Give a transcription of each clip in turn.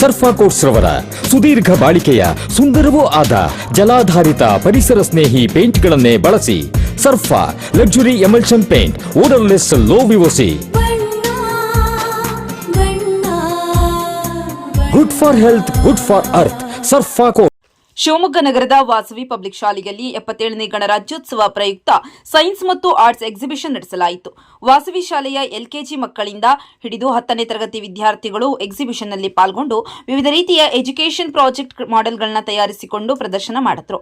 ಸರ್ಫಾ quotes ರವರ ಸುದೀರ್ಘ ಬಾಳಿಕೆಯ ಸುಂದರವೂ ಆದ ಜಲಾಧಾರಿತ ಪರಿಸರ ಸ್ನೇಹಿ ಪೇಂಟ್ಗಳನ್ನೇ ಬಳಸಿ Sarfa luxury emulsion paint odourless low VOC ಬಣ್ಣ ಬಣ್ಣ good for health good for earth Sarfa coat Shivamogga ನಗರದ ವಾಸವಿ ಪಬ್ಲಿಕ್ ಶಾಲೆಯಲ್ಲಿ ಎಪ್ಪತ್ತೇಳನೇ ಗಣರಾಜ್ಯೋತ್ಸವ ಪ್ರಯುಕ್ತ ಸೈನ್ಸ್ ಮತ್ತು ಆರ್ಟ್ಸ್ ಎಕ್ಸಿಬಿಷನ್ ನಡೆಸಲಾಯಿತು. ವಾಸವಿ ಶಾಲೆಯ ಎಲ್ಕೆಜಿ ಮಕ್ಕಳಿಂದ ಹಿಡಿದು ಹತ್ತನೇ ತರಗತಿ ವಿದ್ಯಾರ್ಥಿಗಳು ಎಕ್ಸಿಬಿಷನ್ನಲ್ಲಿ ಪಾಲ್ಗೊಂಡು ವಿವಿಧ ರೀತಿಯ ಎಜುಕೇಷನ್ ಪ್ರಾಜೆಕ್ಟ್ ಮಾಡೆಲ್ಗಳನ್ನ ತಯಾರಿಸಿಕೊಂಡು ಪ್ರದರ್ಶನ ಮಾಡಿದ್ರು.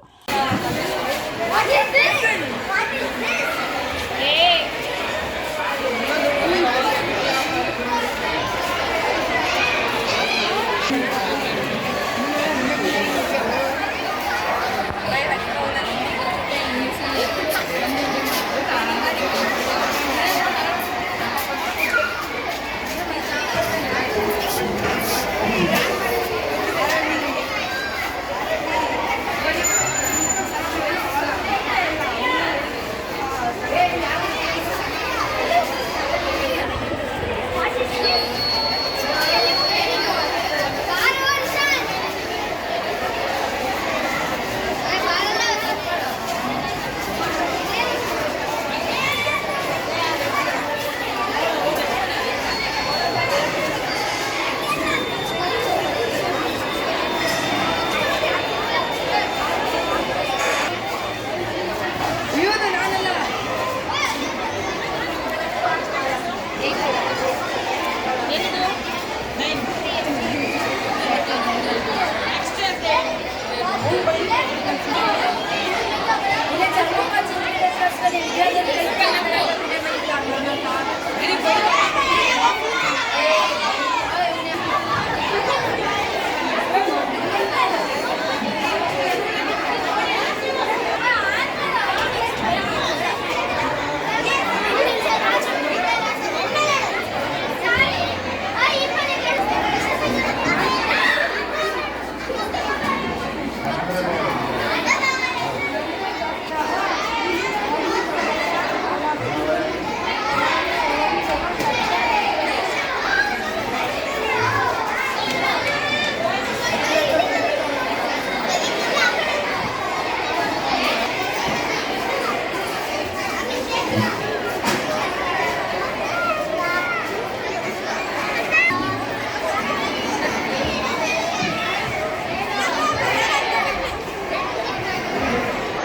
വിദ്യാർത്ഥികൾ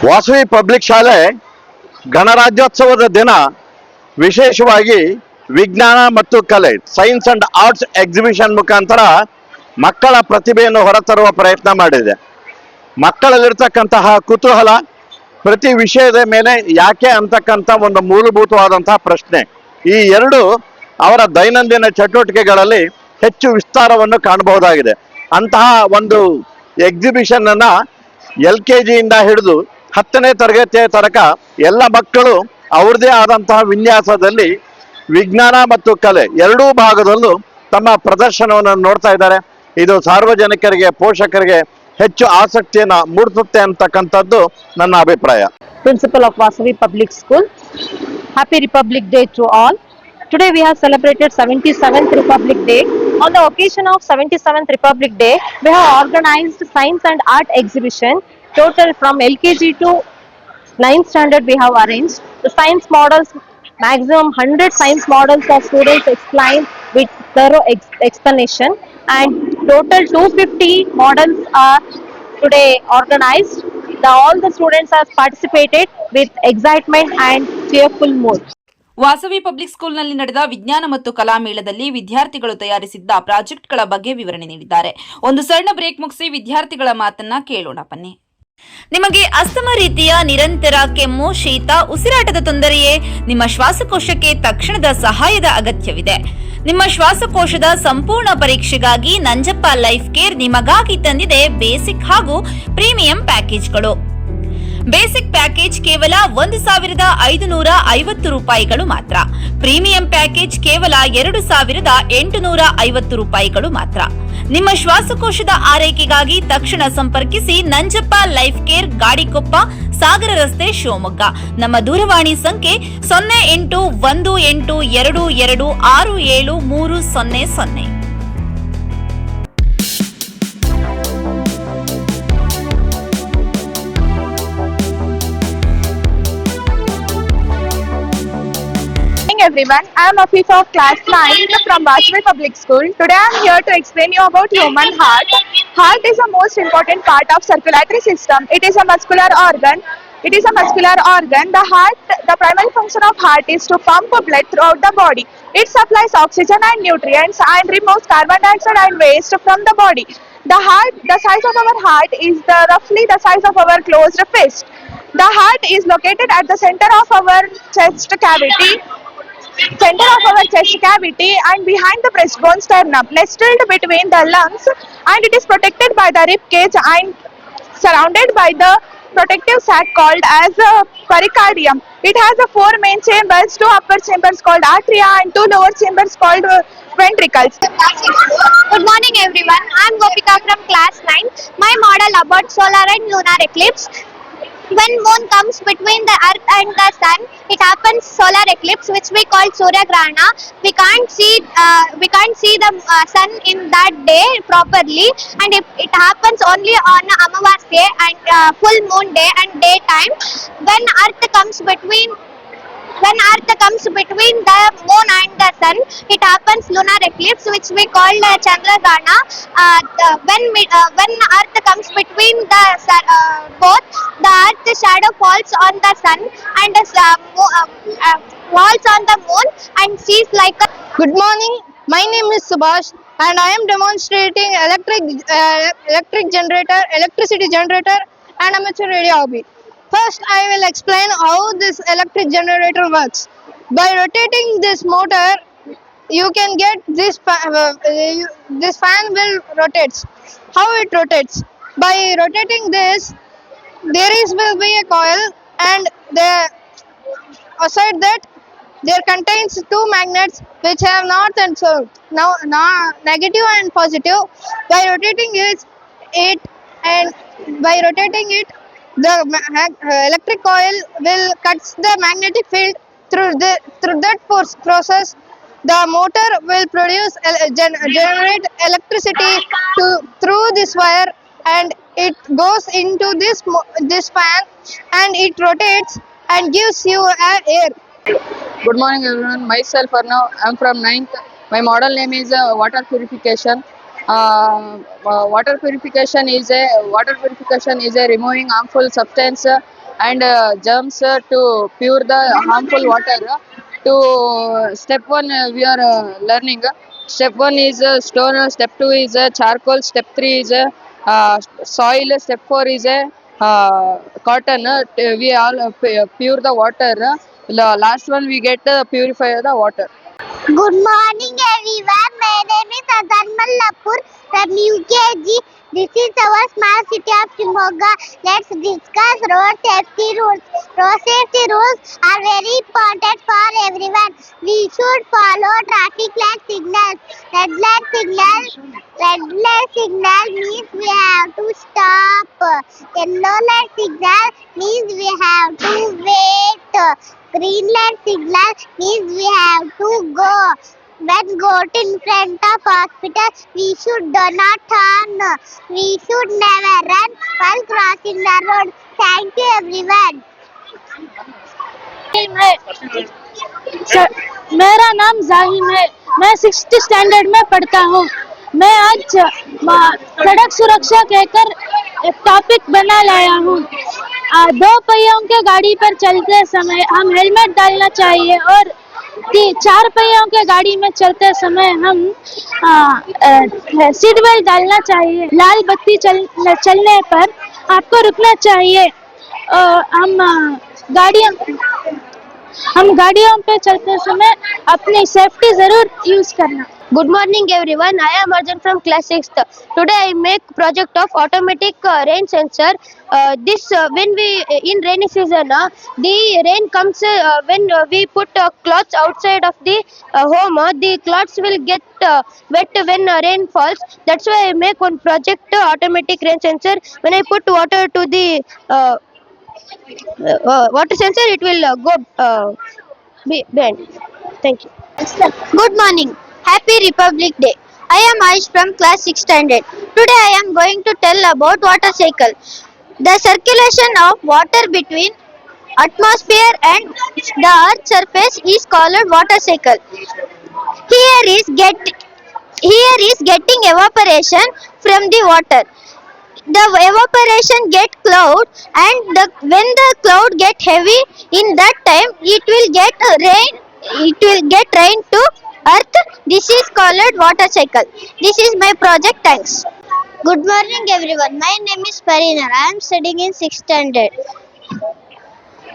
ವಾಸವಿ ಪಬ್ಲಿಕ್ ಶಾಲೆ ಗಣರಾಜ್ಯೋತ್ಸವದ ದಿನ ವಿಶೇಷವಾಗಿ ವಿಜ್ಞಾನ ಮತ್ತು ಕಲೆ, ಸೈನ್ಸ್ ಅಂಡ್ ಆರ್ಟ್ಸ್ ಎಕ್ಸಿಬಿಷನ್ ಮುಖಾಂತರ ಮಕ್ಕಳ ಪ್ರತಿಭೆಯನ್ನು ಹೊರತರುವ ಪ್ರಯತ್ನ ಮಾಡಿದೆ. ಮಕ್ಕಳಲ್ಲಿರ್ತಕ್ಕಂತಹ ಕುತೂಹಲ ಪ್ರತಿ ವಿಷಯದ ಮೇಲೆ ಯಾಕೆ ಅಂತಕ್ಕಂಥ ಒಂದು ಮೂಲಭೂತವಾದಂತಹ ಪ್ರಶ್ನೆ. ಈ ಎರಡು ಅವರ ದೈನಂದಿನ ಚಟುವಟಿಕೆಗಳಲ್ಲಿ ಹೆಚ್ಚು ವಿಸ್ತಾರವನ್ನು ಕಾಣಬಹುದಾಗಿದೆ. ಅಂತಹ ಒಂದು ಎಕ್ಸಿಬಿಷನ್ ಅನ್ನ ಎಲ್ ಕೆ ಜಿಯಿಂದ ಹಿಡಿದು ಹತ್ತನೇ ತರಗತಿಯ ತನಕ ಎಲ್ಲ ಮಕ್ಕಳು ಅವ್ರದೇ ಆದಂತಹ ವಿನ್ಯಾಸದಲ್ಲಿ ವಿಜ್ಞಾನ ಮತ್ತು ಕಲೆ ಎರಡೂ ಭಾಗದಲ್ಲೂ ತಮ್ಮ ಪ್ರದರ್ಶನವನ್ನು ನೋಡ್ತಾ ಇದ್ದಾರೆ. ಇದು ಸಾರ್ವಜನಿಕರಿಗೆ, ಪೋಷಕರಿಗೆ ಹೆಚ್ಚು ಆಸಕ್ತಿಯನ್ನ ಮೂಡಿಸುತ್ತೆ ಅಂತಕ್ಕಂಥದ್ದು ನನ್ನ ಅಭಿಪ್ರಾಯ. Principal of Vasavi public school happy republic day to all today we have celebrated seventy seventh republic day on the occasion of seventy seventh republic day we have organised science and art exhibition Total from LKG to 9th standard we have arranged. The science models, maximum 100 science models of students explained with thorough ex- explanation and total 250 models are today organized. The, all the students have participated with excitement and cheerful mood. Vasavi public ಸ್ಕೂಲ್ನಲ್ಲಿ ನಡೆದ ವಿಜ್ಞಾನ ಮತ್ತು ಕಲಾ ಮೇಳದಲ್ಲಿ ವಿದ್ಯಾರ್ಥಿಗಳು ತಯಾರಿಸಿದ್ದ ಪ್ರಾಜೆಕ್ಟ್ಗಳ ಬಗ್ಗೆ ವಿವರಣೆ ನೀಡಿದ್ದಾರೆ ಒಂದು ಸಣ್ಣ ಬ್ರೇಕ್ ಮುಗಿಸಿ ವಿದ್ಯಾರ್ಥಿಗಳ ಮಾತನ್ನ ಕೇಳೋಣ ಬನ್ನಿ ನಿಮಗೆ ಅಸ್ತಮ ರೀತಿಯ ನಿರಂತರ ಕೆಮ್ಮು, ಶೀತ, ಉಸಿರಾಟದ ತೊಂದರೆಯೇ ನಿಮ್ಮ ಶ್ವಾಸಕೋಶಕ್ಕೆ ತಕ್ಷಣದ ಸಹಾಯದ ಅಗತ್ಯವಿದೆ. ನಿಮ್ಮ ಶ್ವಾಸಕೋಶದ ಸಂಪೂರ್ಣ ಪರೀಕ್ಷೆಗಾಗಿ ನಂಜಪ್ಪ ಲೈಫ್ ಕೇರ್ ನಿಮಗಾಗಿ ತಂದಿದೆ ಬೇಸಿಕ್ ಹಾಗೂ ಪ್ರೀಮಿಯಂ ಪ್ಯಾಕೇಜ್ಗಳು. ಬೇಸಿಕ್ ಪ್ಯಾಕೇಜ್ ಕೇವಲ ಒಂದು ಸಾವಿರದ ಐದುನೂರ ಐವತ್ತು ರೂಪಾಯಿಗಳು ಮಾತ್ರ. ಪ್ರೀಮಿಯಂ ಪ್ಯಾಕೇಜ್ ಕೇವಲ ಎರಡು ಸಾವಿರದ ಎಂಟುನೂರ ಐವತ್ತು ರೂಪಾಯಿಗಳು ಮಾತ್ರ. ನಿಮ್ಮ ಶ್ವಾಸಕೋಶದ ಆರೈಕೆಗಾಗಿ ತಕ್ಷಣ ಸಂಪರ್ಕಿಸಿ ನಂಜಪ್ಪ ಲೈಫ್ ಕೇರ್ ಗಾಡಿಕೊಪ್ಪ, ಸಾಗರ ರಸ್ತೆ ಶಿವಮೊಗ್ಗ. ನಮ್ಮ ದೂರವಾಣಿ ಸಂಖ್ಯೆ ಸೊನ್ನೆ ಎಂಟು ಒಂದು ಎಂಟು ಎರಡು ಎರಡು ಆರು ಏಳು ಮೂರು ಸೊನ್ನೆ ಸೊನ್ನೆ. Everyone. I am Afifa of class 9 from Vajpayee Public School. Today I am here to explain you about human heart. Heart is the most important part of circulatory system. It is a muscular organ. It is a muscular organ. The heart, the primary function of heart is to pump blood throughout the body. It supplies oxygen and nutrients and removes carbon dioxide and waste from the body. The heart, the size of our heart is the roughly the size of our closed fist. The heart is located at the center of our chest cavity center of our chest cavity and behind the breastbone sternum, nestled between the lungs, and it is protected by the rib cage and surrounded by the protective sac called as a pericardium. It has a four main chambers, two upper chambers called atria and two lower chambers called uh, ventricles. Good morning everyone. I am Gopika from class 9. My model about solar and lunar eclipse. When moon comes between the earth and the sun, it happens solar eclipse which we call Surya Grahana. We can't see uh, we can't see the uh, sun in that day properly and it, it happens only on Amavasya and uh, full moon day and daytime. When earth comes between when earth comes between the moon and the sun it happens lunar eclipse which we call uh, chandragrahana uh, when uh, when earth comes between the uh, both the earth shadow falls on the sun and uh, uh, uh, falls on the moon and sees like a Good morning. My name is Subhash and I am demonstrating electric uh, electric generator, electricity generator and amateur radio hobby. First, I will explain how this electric generator works. By rotating this motor, you can get this uh, this fan will rotates. How it rotates? By rotating this, there is will be a coil and the aside that there contains two magnets which have north and south. Now, now negative and positive. By rotating it, it and by rotating it, the uh, electric coil will cuts the magnetic field through the through that force process. The motor will produce gen- generate electricity to through this wire and it goes into this this fan and it rotates and gives you air. Good morning everyone. Myself Arnav. I'm from 9th. My model name is uh, water purification. Uh, uh, water purification is a water purification is a removing harmful substance uh, and uh, germs to pure the harmful water. To step one we are uh, learning. Step one is uh, stone. Step two is uh, charcoal. Step three is uh, soil. Step four is a uh, cotton. We all pure the water. The last one we get uh, purify the water. Good morning everyone. My name is Azan Mallapur from UKG. This is our smart city of Shimoga. Let's discuss road safety rules. Road safety rules are very important for everyone. We should follow traffic light signals. Red light signal. Red light signal means we have to stop. Yellow light signal means we have to wait. Green light signal means we have to go. When go to in front of hospital, we should do not turn. We should never run while crossing the road. Thank you everyone. Sir, मेरा नाम जाहिम है मैं six standard में पढ़ता हूँ मैं आज सड़क सुरक्षा कहकर टॉपिक बना लाया हूँ दो पहियों के गाड़ी पर चलते समय हम हेलमेट डालना चाहिए और चार पहियों के गाड़ी में चलते समय हम सीट बेल्ट डालना चाहिए। लाल बत्ती चल, चलने पर आपको रुकना चाहिए। और हम आ, गाड़ियाँ हम गाड़ियों पे चलते समय अपनी सेफ्टी ज़रूर यूज़ करना। Good morning everyone I am Arjun from class six today I make project of automatic rain sensor this when we in rainy season the rain comes when we put clothes outside of the home the clothes will get wet when rain falls that's way I make one project automatic rain sensor when I put water to the water sensor it will uh, go uh, be bend. Thank you. Good morning. Happy Republic Day. I am Aish from class 6 standard. Today I am going to tell about water cycle. The circulation of water between atmosphere and the earth surface is called water cycle. Here is get here is getting evaporation from the water the evaporation get cloud and the when the cloud get heavy in that time it will get rain it will get rain to earth. This is called water cycle. This is my project. Thanks. Good morning everyone. My name is Parinar i am studying in 6th standard.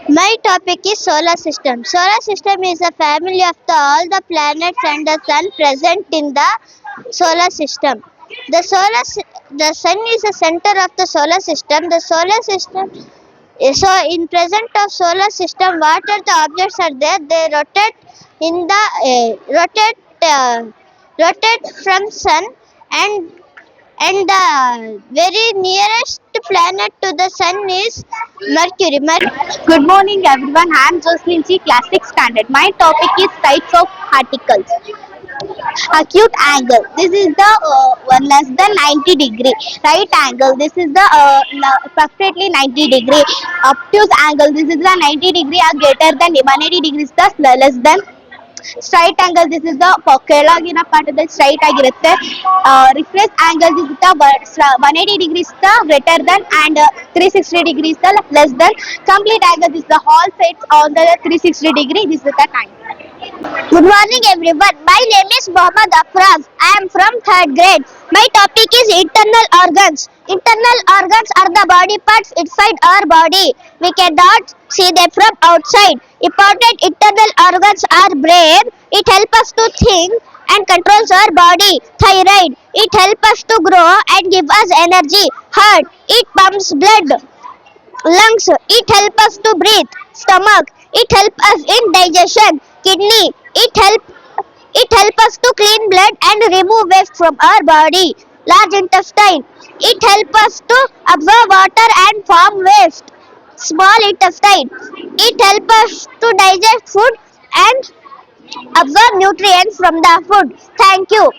My topic is solar system. Solar system is a family of the, all the planets and the sun present in the solar system. The solar the sun is the center of the solar system. The solar system so in present of solar system what are the objects are there they rotate in the uh, rotate uh, rotate from sun and and the very nearest planet to the sun is mercury Mer- Good morning everyone. I am Jocelyn C, class 6 standard. My topic is types of particles Acute angle. This is the uh, one less than 90 degree. Right angle. This is the uh, la- perfectly 90 degree. Obtuse angle. This is the 90 degree or greater than 180 degrees. The less than straight angle this is the ಕೆಳಗಿನ ಪಾಠದಲ್ಲಿ straight ಆಗಿರುತ್ತೆ ರಿಫ್ರೆಸ್ angle this is the one eighty degrees the greater than and three sixty degrees the less than complete angle this the hall sides on the three sixty degree this is the time Good morning everyone. My name is Mohammad Afraz. I am from third grade. My topic is internal organs. Internal organs are the body parts inside our body. We cannot see them from outside. Important internal organs are brain. It helps us to think and controls our body. Thyroid. It helps us to grow and give us energy. Heart. It pumps blood lungs it helps us to breathe stomach it helps us in digestion kidney it help it help us to clean blood and remove waste from our body. Large intestine. It help us to absorb water and form waste. Small intestine. It help us to digest food and absorb nutrients from the food. Thank you